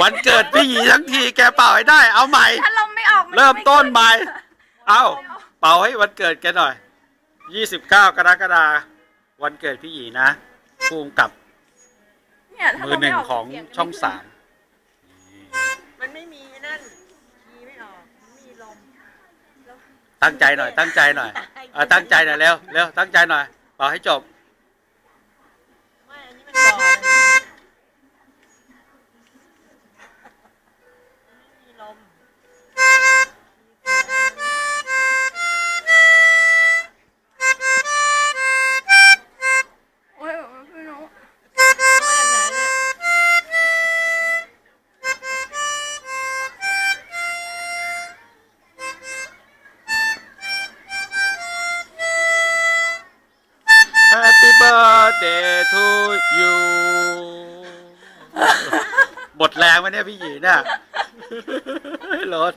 วันเกิดพี่หยีทั้งทีแกเป่าให้ได้ เอาใหม่ ถ้าลมไม่ออกนเริ่มต้นใหม่ เอาไม่ออกเป่าให้วันเกิดแกหน่อย 29 กรกฎาคมวันเกิดพี่หยีนะภูมิกับเนี่ยถ้ามืลอมหไม่นึ่งออกของเสียจะช่องไม่สามมันไม่มีนั่นคีย์ไม่ออกมันมีลมแล้วตั้งใจหน่อย ตั้งใจหน่อยเออตั้งใจหน่อยเร็วเร็วตั้งใจหน่อยเป่าให้จบ ไม่มีลม โอ้ยไม่รู้ มาจากไหนเนี่ย Happy birthday to you หมดแรงไหมเนี่ยพี่หยีเนี่ยรถ